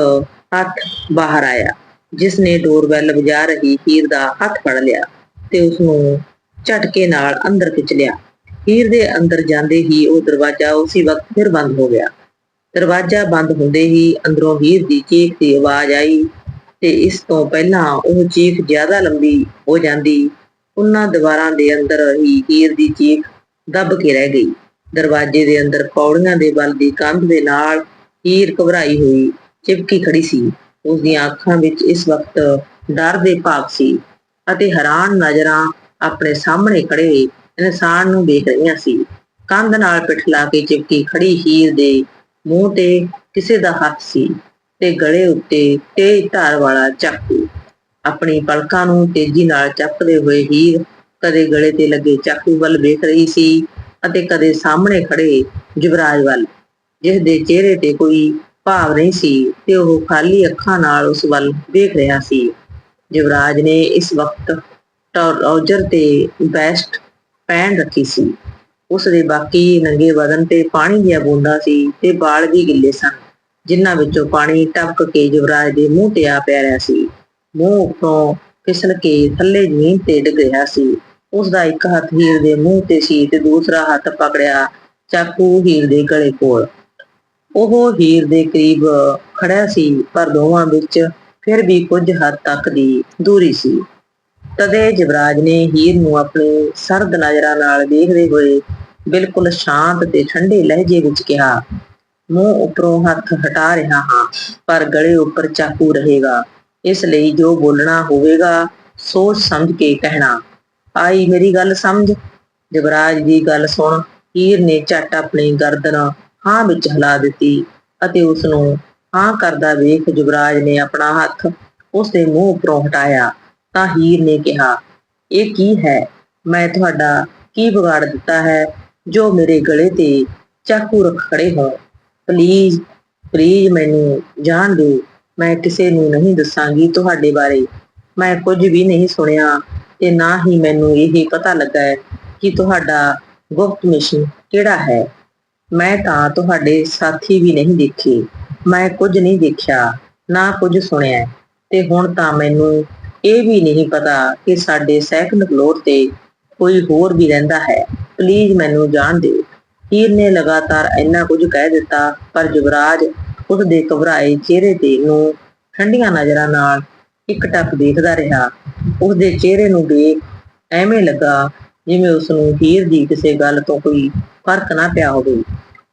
ਹੱਥ ਬਾਹਰ ਆਇਆ, ਜਿਸ ਨੇ ਡੋਰਬੈਲ ਵਜਾ ਰਹੀ ਹੀਰ ਦਾ ਹੱਥ ਫੜ ਲਿਆ ਤੇ ਉਸ ਨੂੰ ਝਟਕੇ ਨਾਲ ਅੰਦਰ ਖਿੱਚ ਲਿਆ। ਹੀਰ ਦੇ ਅੰਦਰ ਜਾਂਦੇ ਹੀ ਉਹ ਦਰਵਾਜ਼ਾ ਉਸੇ ਵਕਤ ਫਿਰ ਬੰਦ ਹੋ ਗਿਆ। ਦਰਵਾਜ਼ਾ ਬੰਦ ਹੁੰਦੇ ਹੀ ਅੰਦਰੋਂ ਹੀਰ ਦੀ ਚੀਖ ਦੀ ਆਵਾਜ਼ ਆਈ ਤੇ ਇਸ ਤੋਂ ਪਹਿਲਾਂ ਉਹ ਚੀਖ ਜ਼ਿਆਦਾ ਲੰਬੀ ਹੋ ਜਾਂਦੀ, ਉਹਨਾਂ ਦੀਵਾਰਾਂ ਦੇ ਅੰਦਰ ਹੀ ਹੀਰ ਦੀ ਚੀਖ ਦੱਬ ਕੇ ਰਹਿ ਗਈ। ਦਰਵਾਜ਼ੇ ਦੇ ਅੰਦਰ ਪੌੜੀਆਂ ਦੇ ਵੱਲ ਦੀ ਕੰਧ ਦੇ ਨਾਲ ਹੀਰ ਘਬਰਾਈ ਹੋਈ, ਚਿਪਕੀ ਖੜੀ ਸੀ। ਉਸ ਦੀਆਂ ਅੱਖਾਂ ਵਿੱਚ ਇਸ ਵਕਤ ਡਰ ਦੇ ਭਾਵ ਸੀ ਅਤੇ ਹੈਰਾਨ ਨਜ਼ਰਾਂ ਆਪਣੇ ਸਾਹਮਣੇ ਖੜੇ ਇਨਸਾਨ ਨੂੰ ਦੇਖ ਰਹੀਆਂ ਸੀ। ਕੰਧ ਨਾਲ ਪਿੱਠ ਲਾ ਕੇ ਚਿਪਕੀ ਖੜੀ ਹੀਰ ਦੇ ਮੂੰਹ ਤੇ ਕਿਸੇ ਦਾ ਹੱਥ ਸੀ ਤੇ ਗਲੇ ਉੱਤੇ ਤੇਜ਼ ਧਾਰ ਵਾਲਾ ਚਾਕੂ ਆਪਣੀ ਪਲਕਾਂ ਨੂੰ ਤੇਜ਼ੀ ਨਾਲ ਚੱਕਦੇ ਹੋਏ ਹੀਰ ਕਦੇ ਗਲੇ ਤੇ ਲੱਗੇ ਚਾਕੂ ਵੱਲ ਵੇਖ ਰਹੀ ਸੀ ਅਤੇ ਕਦੇ ਸਾਹਮਣੇ ਖੜੇ ਯੁਵਰਾਜ ਵੱਲ, ਜਿਸ ਦੇ ਚਿਹਰੇ ਤੇ ਕੋਈ ਭਾਵ ਨਹੀਂ ਸੀ ਤੇ ਉਹ ਖਾਲੀ ਅੱਖਾਂ ਨਾਲ ਉਸ ਵੱਲ ਵੇਖ ਰਿਹਾ ਸੀ। ਯੁਵਰਾਜ ਨੇ ਇਸ ਵਕਤ ਟਰਾਊਜ਼ਰ ਤੇ ਬੈਸਟ ਪਹਿਨ ਰੱਖੀ ਸੀ। ਉਸ ਦੇ ਬਾਕੀ ਨੰਗੇ ਬਦਨ ਤੇ ਪਾਣੀ ਦੀਆਂ ਬੂੰਦਾਂ ਸੀ ਤੇ ਬਾਲ ਵੀ ਗਿੱਲੇ ਸਨ, ਜਿਨ੍ਹਾਂ ਵਿੱਚੋਂ ਪਾਣੀ ਟਪਕ ਕੇ ਯੁਵਰਾਜ ਦੇ ਮੂੰਹ ਤੇ ਆ ਪੈ ਰਿਹਾ ਸੀ। ਮੂੰਹ ਉੱਪਰੋਂ ਫਿਸਲ ਕੇ ਥੱਲੇ ਜ਼ਮੀਨ ਤੇ ਡਿੱਗ ਰਿਹਾ ਸੀ। ਉਸ ਦਾ ਇੱਕ ਹੱਥ ਹੀਰ ਦੇ ਮੂੰਹ ਤੇ ਸੀ ਤੇ ਦੂਸਰਾ ਹੱਥ ਪਕੜਿਆ ਚਾਕੂ ਹੀਰ ਦੇ ਗਲੇ ਕੋਲ। ਉਹ ਹੀਰ ਦੇ ਕਰੀਬ ਖੜਾ ਸੀ, ਪਰ ਦੋਵਾਂ ਵਿੱਚ ਫਿਰ ਵੀ ਕੁਝ ਹੱਦ ਤੱਕ ਦੀ ਦੂਰੀ ਸੀ। ਤਦੇ ਯੁਵਰਾਜ ਨੇ ਹੀਰ ਨੂੰ ਆਪਣੀ ਸਰਦ ਨਜ਼ਰਾਂ ਨਾਲ ਵੇਖਦੇ ਹੋਏ ਬਿਲਕੁਲ ਸ਼ਾਂਤ ਤੇ ਠੰਡੇ ਲਹਿਜੇ ਵਿੱਚ ਕਿਹਾ, ਮੂੰਹ ਉੱਪਰੋਂ ਹੱਥ ਹਟਾ ਰਿਹਾ ਹਾਂ, ਪਰ ਗਲੇ ਉੱਪਰ ਚਾਕੂ ਰਹੇਗਾ। ਇਸ ਲਈ ਜੋ ਬੋਲਣਾ ਹੋਵੇਗਾ, ਸੋਚ ਸਮਝ ਕੇ ਕਹਿਣਾ। ਆਈ ਮੇਰੀ ਗੱਲ ਸਮਝ? ਯੁਵਰਾਜ ਦੀ ਗੱਲ ਸੁਣ ਹੀਰ ਨੇ ਝੱਟ ਆਪਣੀ ਗਰਦਨ ਹਾਂ ਵਿੱਚ ਹਿਲਾ ਦਿੱਤੀ ਅਤੇ ਉਸ ਨੂੰ ਹਾਂ ਕਰਦਾ ਵੇਖ ਯੁਵਰਾਜ ਨੇ ਆਪਣਾ ਹੱਥ ਉਸ ਦੇ ਮੂੰਹ ਉੱਪਰੋਂ ਹਟਾਇਆ। ਤਾਂ ਹੀਰ ਨੇ ਕਿਹਾ, ਇਹ ਕੀ ਹੈ? ਮੈਂ ਤੁਹਾਡਾ ਕੀ ਵਿਗਾੜ ਦਿੱਤਾ ਹੈ ਜੋ ਮੇਰੇ ਗਲੇ ਤੇ ਚਾਕੂ ਰੱਖ ਖੜੇ ਹੋ ਪਲੀਜ਼ ਪਲੀਜ਼ ਮੈਨੂੰ ਜਾਣ ਦਿਓ। ਮੈਂ ਕਿਸੇ ਨੂੰ ਨਹੀਂ ਦੱਸਾਂਗੀ ਤੁਹਾਡੇ ਬਾਰੇ। ਮੈਂ ਕੁਝ ਵੀ ਨਹੀਂ ਸੁਣਿਆ ਤੇ ਨਾ ਹੀ ਮੈਨੂੰ ਇਹ ਪਤਾ ਲੱਗਾ ਹੈ ਕਿ ਤੁਹਾਡਾ ਗੁਪਤ ਮਿਸ਼ਨ ਕਿਹੜਾ ਹੈ। ਮੈਂ ਤਾਂ ਤੁਹਾਡੇ ਸਾਥੀ ਵੀ ਨਹੀਂ ਦੇਖੇ। ਮੈਂ ਕੁਝ ਨਹੀਂ ਦੇਖਿਆ, ਨਾ ਕੁਝ ਸੁਣਿਆ। ਤੇ ਹੁਣ ਤਾਂ ਮੈਨੂੰ ਇਹ ਵੀ ਨਹੀਂ ਪਤਾ ਕਿ ਸਾਡੇ ਸੈਕੰਡ ਫਲੋਰ ਤੇ ਕੋਈ ਹੋਰ ਵੀ ਰਹਿੰਦਾ ਹੈ। ਪਲੀਜ਼ ਮੈਨੂੰ ਜਾਣ ਦਿਓ। ਹੀਰ ਨੇ ਲਗਾਤਾਰ ਇੰਨਾ ਕੁਝ ਕਹਿ ਦਿੱਤਾ, ਪਰ ਯੁਵਰਾਜ ਉਸ ਦੇ ਘਬਰਾਏ ਚਿਹਰੇ ਤੇ ਨੂੰ ਠੰਡੀਆਂ ਨਜ਼ਰਾਂ ਨਾਲ ਇੱਕ ਟੱਕ ਦੇਖਦਾ ਰਿਹਾ। ਉਸ ਦੇ ਚਿਹਰੇ ਨੂੰ ਦੇਖ ਐਵੇਂ ਲੱਗਾ ਜਿਵੇਂ ਉਸ ਨੂੰ ਹੀਰ ਦੀ ਕਿਸੇ ਗੱਲ ਤੋਂ ਕੋਈ ਫ਼ਰਕ ਨਾ ਪਿਆ ਹੋਵੇ।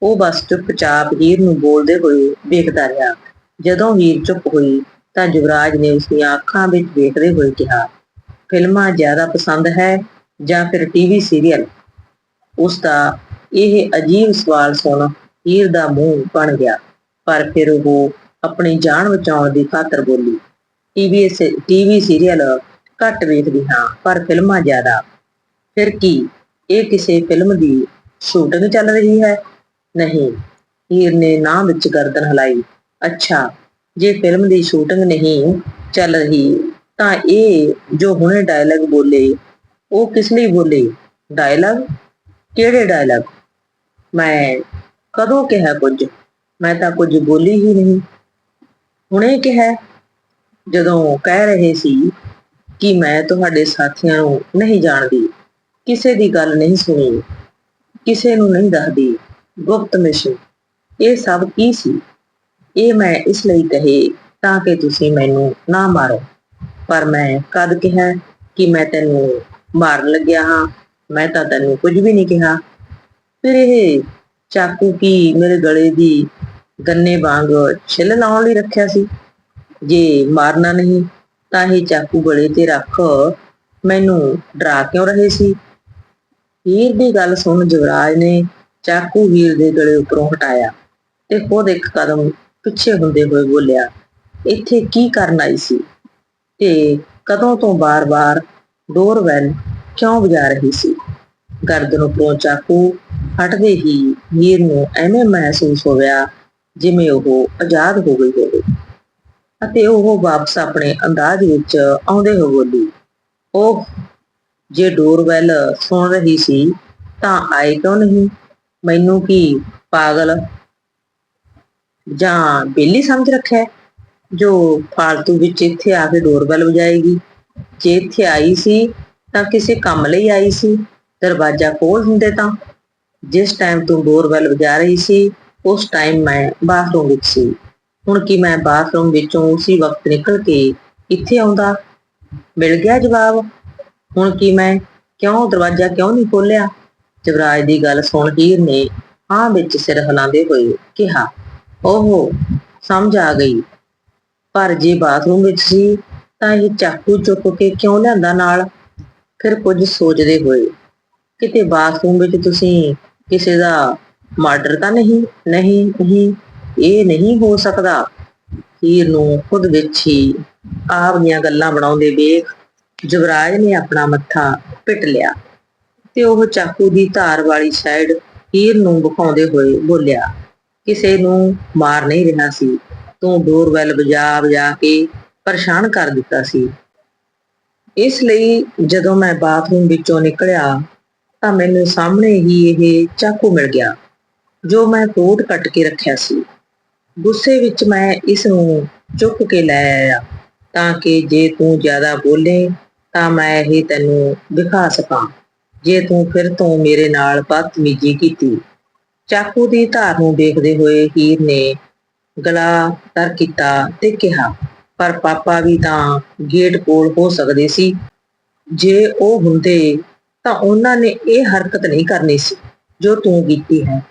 ਉਹ ਬਸ ਚੁੱਪਚਾਪ ਹੀਰ ਨੂੰ ਬੋਲਦੇ ਹੋਏ ਵੇਖਦਾ ਰਿਹਾ। ਜਦੋਂ ਹੀਰ ਚੁੱਪ ਹੋਈ ਤਾਂ ਯੁਵਰਾਜ ਨੇ ਉਸ ਦੀਆਂ ਅੱਖਾਂ ਵਿੱਚ ਵੇਖਦੇ ਹੋਏ ਕਿਹਾ, ਫਿਲਮਾਂ ਜ਼ਿਆਦਾ ਪਸੰਦ ਹੈ ਜਾਂ ਫਿਰ ਟੀਵੀ ਸੀਰੀਅਲ ਉਸ ਦਾ ਇਹ ਅਜੀਬ ਸਵਾਲ ਸੁਣ ਹੀਰ ਦਾ ਮੂੰਹ ਬਣ ਗਿਆ, ਪਰ ਫਿਰ ਉਹ ਆਪਣੀ ਜਾਨ ਬਚਾਉਣ ਦੀ ਖਾਤਰ ਬੋਲੀ ਟੀਵੀ ਟੀਵੀ ਸੀਰੀਅਲ ਘੱਟ ਵੇਖਦੀ ਹਾਂ, ਪਰ ਫਿਲਮਾਂ ਜ਼ਿਆਦਾ। ਫਿਰ ਕੀ, ਇਹ ਕਿਸੇ ਫਿਲਮ ਦੀ ਸ਼ੂਟਿੰਗ ਚੱਲ ਰਹੀ ਹੈ? ਨਹੀਂ, ਹੀਰ ਨੇ ਨਾ ਵਿੱਚ ਗਰਦਨ ਹਲਾਈ, ਅੱਛਾ ਜੇ ਫਿਲਮ ਦੀ ਸ਼ੂਟਿੰਗ ਨਹੀਂ ਚੱਲ ਰਹੀ, ਤਾਂ ਇਹ ਜੋ ਹੁਣੇ ਡਾਇਲੌਗ ਬੋਲੇ, ਉਹ ਕਿਸ ਲਈ ਬੋਲੇ? ਡਾਇਲੌਗ ਕਿਹੜੇ ਡਾਇਲੌਗ ਮੈਂ ਕਦੋਂ ਕਿਹਾ ਕੁਝ? ਮੈਂ ਤਾਂ ਕੁਝ ਬੋਲੀ ਹੀ ਨਹੀਂ। ਹੁਣੇ ਕਿਹਾ, ਜਦੋਂ ਕਹਿ ਰਹੇ ਸੀ ਕਿ ਮੈਂ ਤੁਹਾਡੇ ਸਾਥੀਆਂ ਨੂੰ ਨਹੀਂ ਜਾਣਦੀ, ਕਿਸੇ ਦੀ ਗੱਲ ਨਹੀਂ ਸੁਣੀ, ਕਿਸੇ ਨੂੰ ਨਹੀਂ ਦੱਸਦੀ, ਗੁਪਤ ਮਿਸ਼ਨ, ਇਹ ਸਭ ਕੀ ਸੀ? ਇਹ ਮੈਂ ਇਸ ਲਈ ਕਹੇ ਤਾਂ ਕਿ ਤੁਸੀਂ ਮੈਨੂੰ ਨਾ ਮਾਰੋ। ਪਰ ਮੈਂ ਕਦ ਕਿਹਾ ਕਿ ਮੈਂ ਤੈਨੂੰ ਮਾਰਨ ਲੱਗਿਆ ਹਾਂ? ਮੈਂ ਤਾਂ ਤੈਨੂੰ ਕੁਝ ਵੀ ਨਹੀਂ ਕਿਹਾ। ਫਿਰ ਇਹ ਚਾਕੂ ਕੀ ਮੇਰੇ ਗਲੇ ਦੀ ਗੰਨੇ ਵਾਂਗ ਛਿੱਲ ਲਾਉਣ ਲਈ ਰੱਖਿਆ ਸੀ? ਜੇ ਮਾਰਨਾ ਨਹੀਂ, ਤਾਂ ਇਹ ਚਾਕੂ ਗਲੇ ਤੇ ਰੱਖ ਮੈਨੂੰ ਡਰਾ ਕਿਉਂ ਰਹੇ ਸੀ? ਹੀਰ ਦੀ ਗੱਲ ਸੁਣ ਯੁਵਰਾਜ ਨੇ ਚਾਕੂ ਹੀਰ ਦੇ ਗਲੇ ਉੱਪਰੋਂ ਹਟਾਇਆ ਤੇ ਖੁਦ ਇੱਕ ਕਦਮ ਪਿੱਛੇ ਹੁੰਦੇ ਹੋਏ ਬੋਲਿਆ, ਇੱਥੇ ਕੀ ਕਰਨ ਆਈ ਸੀ? ਤੇ ਕਦੋਂ ਤੋਂ ਬਾਰ-ਬਾਰ ਡੋਰਵੈਲ ਕਿਉਂ ਵਜਾ ਰਹੀ ਸੀ? ਗਰਦਨ ਉੱਪਰੋਂ ਚਾਕੂ ਹਟਦੇ ਹੀ ਹੀਰ ਨੂੰ ਐਵੇਂ ਮਹਿਸੂਸ ਹੋਇਆ ਜਿਵੇਂ ਉਹ ਆਜ਼ਾਦ ਹੋ ਗਈ ਹੋਵੇ। ਅਤੇ ਉਹ ਵਾਪਸ ਆਪਣੇ ਅੰਦਾਜ਼ ਵਿੱਚ ਆਉਂਦੇ ਹੋ ਬੋਲੀ ਉਹ ਜੇ ਡੋਰਵੈਲ ਸੁਣ ਰਹੀ ਸੀ ਤਾਂ ਆਏ ਕਿਉਂ ਨਹੀਂ? ਮੈਨੂੰ ਕੀ ਪਾਗਲ ਜਾਂ ਬੇਲੀ ਸਮਝ ਰੱਖਿਆ ਜੋ ਫਾਲਤੂ ਵਿੱਚ ਇੱਥੇ ਆ ਕੇ ਡੋਰਬੈਲ ਵਜਾਏਗੀ। ਜੇ ਇੱਥੇ ਆਈ ਸੀ, ਤਾਂ ਕਿਸੇ ਕੰਮ ਲਈ ਆਈ ਸੀ, ਦਰਵਾਜ਼ਾ ਖੋਲ ਹੁੰਦੇ ਤਾਂ। ਜਿਸ ਟਾਈਮ ਤੂੰ ਡੋਰਬੈਲ ਵਜਾ ਰਹੀ ਸੀ, ਉਸ ਟਾਈਮ ਮੈਂ ਬਾਥਰੂਮ ਵਿੱਚ ਸੀ। ਹੁਣ ਕੀ ਮੈਂ ਬਾਥਰੂਮ ਵਿੱਚੋਂ ਉਸੇ ਵਕਤ ਨਿਕਲ ਕੇ ਇੱਥੇ ਆਉਂਦਾ? ਮਿਲ ਗਿਆ ਜਵਾਬ। ਹੁਣ ਕੀ ਮੈਂ ਕਿਉਂ ਦਰਵਾਜ਼ਾ ਕਿਉਂ ਨਹੀਂ ਖੋਲਿਆ ਜਵਰਾਜ ਦੀ ਗੱਲ ਸੁਣ ਹੀਰ ਨੇ ਹਾਂ ਵਿੱਚ ਸਿਰ ਹਿਲਾਉਂਦੇ ਹੋਏ ਕਿਹਾ ਓਹੋ ਸਮਝ ਆ ਗਈ। ਪਰ ਜੇ ਬਾਥਰੂਮ ਵਿੱਚ ਸੀ, ਤਾਂ ਇਹ ਚਾਕੂ ਚੁੱਕ ਕੇ ਕਿਉਂ ਲਿਆਂਦਾ ਨਾਲ? ਫਿਰ ਕੁਝ ਸੋਚਦੇ ਹੋਏ। ਕਿਤੇ ਬਾਥਰੂਮ ਵਿੱਚ ਤੁਸੀਂ ਕਿਸੇ ਦਾ ਮਰਡਰ ਤਾਂ ਨਹੀਂ ਨਹੀਂ ਨਹੀਂ, ਇਹ ਨਹੀਂ ਹੋ ਸਕਦਾ। ਹੀਰ ਨੂੰ ਖੁਦ ਵਿੱਚ ਹੀ ਆਪ ਦੀਆਂ ਗੱਲਾਂ ਬਣਾਉਂਦੇ ਵੇਖ ਯੁਵਰਾਜ ਨੇ ਆਪਣਾ ਮੱਥਾ ਪਿੱਟ ਲਿਆ ਤੇ ਉਹ ਚਾਕੂ ਦੀ ਧਾਰ ਵਾਲੀ ਸਾਈਡ ਹੀਰ ਨੂੰ ਵਿਖਾਉਂਦੇ ਹੋਏ ਬੋਲਿਆ ਕਿਸੇ ਨੂੰ ਮਾਰ ਨਹੀਂ ਰਿਹਾ ਸੀ। ਤੂੰ ਡੋਰਵੈਲ ਵਜਾ ਵਜਾ ਕੇ ਪਰੇਸ਼ਾਨ ਕਰ ਦਿੱਤਾ ਸੀ। ਇਸ ਲਈ ਜਦੋਂ ਮੈਂ ਬਾਥਰੂਮ ਵਿੱਚੋਂ ਨਿਕਲਿਆ, ਤਾਂ ਮੈਨੂੰ ਸਾਹਮਣੇ ਹੀ ਇਹ ਚਾਕੂ ਮਿਲ ਗਿਆ, ਜੋ ਮੈਂ ਕੋਟ ਕੱਟ ਕੇ ਰੱਖਿਆ ਸੀ। ਗੁੱਸੇ ਵਿੱਚ ਮੈਂ ਇਸ ਨੂੰ ਚੁੱਕ ਕੇ ਲੈ ਆਇਆ, ਤਾਂ ਕਿ ਜੇ ਤੂੰ ਜ਼ਿਆਦਾ ਬੋਲੇ, ਤਾਂ ਮੈਂ ਇਹ ਤੈਨੂੰ ਦਿਖਾ ਸਕਾਂ। ਜੇ ਤੂੰ ਫਿਰ ਤੋਂ ਮੇਰੇ ਨਾਲ ਬਦਤਮੀਜ਼ੀ ਕੀਤੀ ਚਾਕੂ ਦੀ ਧਾਰ ਨੂੰ ਦੇਖਦੇ ਹੋਏ ਹੀਰ ਨੇ ਗਲਾ ਤਰ ਕੀਤਾ ਤੇ ਕਿਹਾ, ਪਰ ਪਾਪਾ ਵੀ ਤਾਂ ਗੇਟ ਕੋਲ ਹੋ ਸਕਦੇ ਸੀ। ਜੇ ਉਹ ਹੁੰਦੇ ਤਾਂ ਉਹਨਾਂ ਨੇ ਇਹ ਹਰਕਤ ਨਹੀਂ ਕਰਨੀ ਸੀ, ਜੋ ਤੂੰ ਕੀਤੀ ਹੈ।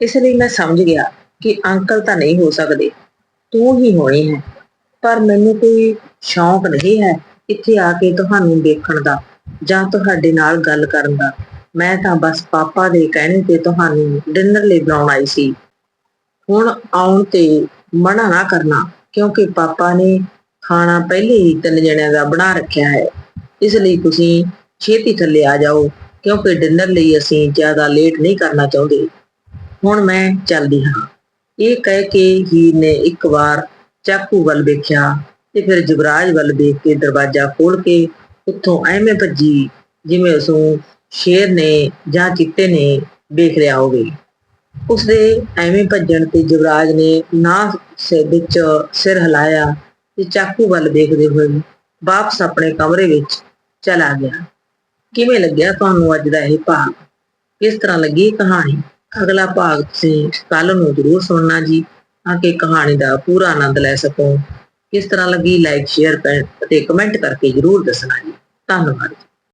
ਇਸ ਲਈ ਮੈਂ ਸਮਝ ਗਿਆ ਕਿ ਅੰਕਲ ਤਾਂ ਨਹੀਂ ਹੋ ਸਕਦੇ। ਤੂੰ ਹੀ ਹੋਣੀ ਹੈ। ਪਰ ਮੈਨੂੰ ਕੋਈ ਸ਼ੌਂਕ ਨਹੀਂ ਹੈ ਇੱਥੇ ਆ ਕੇ ਤੁਹਾਨੂੰ ਦੇਖਣ ਦਾ ਜਾਂ ਤੁਹਾਡੇ ਨਾਲ ਗੱਲ ਕਰਨ ਦਾ। ਮੈਂ ਤਾਂ ਬਸ ਪਾਪਾ ਦੇ ਕਹਿਣੇ ਤੇ ਤੁਹਾਨੂੰ ਡਿਨਰ ਲਈ ਬੁਲਾਉਣ ਆਈ ਸੀ। ਹੁਣ ਆਉਣ ਤੇ ਮਨਾ ਨਾ ਕਰਨਾ, ਕਿਉਂਕਿ ਪਾਪਾ ਨੇ ਖਾਣਾ ਪਹਿਲੇ ਹੀ ਤਿੰਨ ਜਣਿਆਂ ਦਾ ਬਣਾ ਰੱਖਿਆ ਹੈ। ਇਸ ਲਈ ਤੁਸੀਂ ਛੇਤੀ ਥੱਲੇ ਆ ਜਾਓ, ਕਿਉਂਕਿ ਡਿਨਰ ਲਈ ਅਸੀਂ ਜ਼ਿਆਦਾ ਲੇਟ ਨਹੀਂ ਕਰਨਾ ਚਾਹੁੰਦੇ। ਹੁਣ ਮੈਂ ਚੱਲਦੀ ਹਾਂ। ਇਹ ਕਹਿ ਕੇ ਹੀਰ ਨੇ ਇੱਕ ਵਾਰ ਚਾਕੂ ਵੱਲ ਵੇਖਿਆ ਤੇ ਫਿਰ ਜੁਗਰਾਜ ਵੱਲ ਦੇਖ ਕੇ ਦਰਵਾਜ਼ਾ ਖੋਲ ਕੇ ਉੱਥੋਂ ਐਵੇਂ ਭੱਜੀ, ਜਿਵੇਂ ਉਸਨੂੰ ਸ਼ੇਰ ਨੇ ਜਾਂ ਚਿੱਤੇ ਨੇ ਵੇਖ ਲਿਆ ਹੋਵੇ। ਉਸਦੇ ਐਵੇਂ ਭੱਜਣ ਤੇ ਜੁਗਰਾਜ ਨੇ ਨਾ ਸਿਰ ਵਿੱਚ ਸਿਰ ਹਿਲਾਇਆ ਤੇ ਚਾਕੂ ਵੱਲ ਦੇਖਦੇ ਹੋਏ ਵਾਪਸ ਆਪਣੇ ਕਮਰੇ ਵਿੱਚ ਚਲਾ ਗਿਆ। ਕਿਵੇਂ ਲੱਗਿਆ ਤੁਹਾਨੂੰ ਅੱਜ ਦਾ ਇਹ ਭਾਗ? ਕਿਸ ਤਰ੍ਹਾਂ ਲੱਗੀ ਕਹਾਣੀ? ਅਗਲਾ ਭਾਗ ਤੁਸੀਂ ਕੱਲ ਨੂੰ ਜ਼ਰੂਰ ਸੁਣਨਾ ਜੀ, ਤਾਂ ਕਿ ਕਹਾਣੀ ਦਾ ਪੂਰਾ ਆਨੰਦ ਲੈ ਸਕੋ। ਕਿਸ ਤਰ੍ਹਾਂ ਲੱਗੀ ਲਾਈਕ ਸ਼ੇਅਰ ਅਤੇ ਕਮੈਂਟ ਕਰਕੇ ਜ਼ਰੂਰ ਦੱਸਣਾ ਜੀ। ਧੰਨਵਾਦ